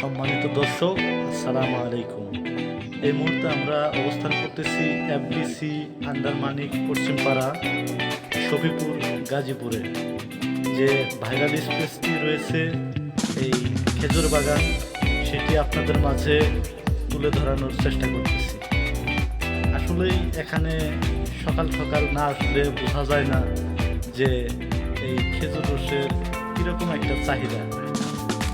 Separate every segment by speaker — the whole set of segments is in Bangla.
Speaker 1: সম্মানিত দর্শক, আসসালামু আলাইকুম। এই মুহূর্তে আমরা অবস্থান করতেছি এফডিসি আন্ডার মানিক পশ্চিমপাড়া, শফিপুর, গাজীপুরে। যে ভাইরাল স্পেসটি রয়েছে এই খেজুর বাগান, সেটি আপনাদের মাঝে তুলে ধরানোর চেষ্টা করতেছি। আসলেই এখানে সকাল সকাল না আসলে বোঝা যায় না যে এই খেজুর রসের কীরকম একটা চাহিদা।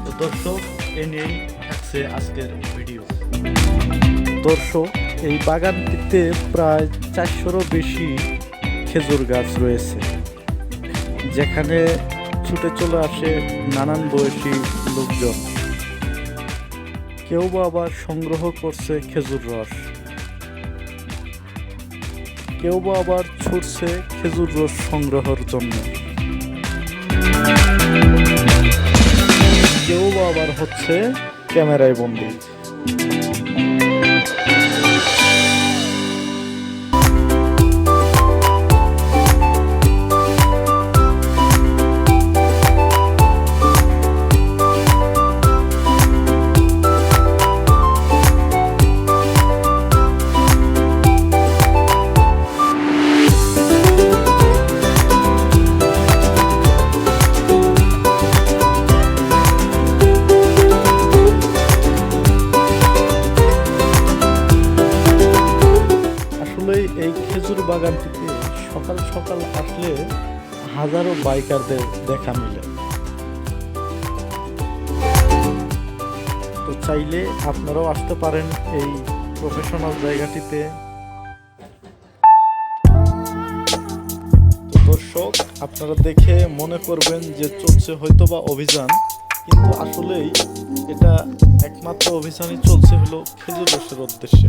Speaker 1: তো দর্শক এ নিয়েই থাকছে আজকের ভিডিও। দর্শক, এই বাগানটিতে প্রায় চারশোরও বেশি খেজুর গাছ রয়েছে, যেখানে ছুটে চলে আসে নানান বয়সী লোকজন। কেউ বা আবার সংগ্রহ করছে খেজুর রস। কেউ বা আবার ছুটছে খেজুর রস সংগ্রহের জন্য। হচ্ছে ক্যামেরায় বন্দি। খেজুর বাগানটিতে সকাল সকাল আসলে হাজারো বাইকারদের দেখা মিলে। তো চাইলে আপনারাও আসতে পারেন এই প্রফেশনাল জায়গাটিতে। দর্শক, আপনারা দেখে মনে করবেন যে চলছে হয়তো বা অভিযান, কিন্তু আসলেই এটা একমাত্র অভিযানই চলছে হলো খেজুর রসের উদ্দেশ্যে।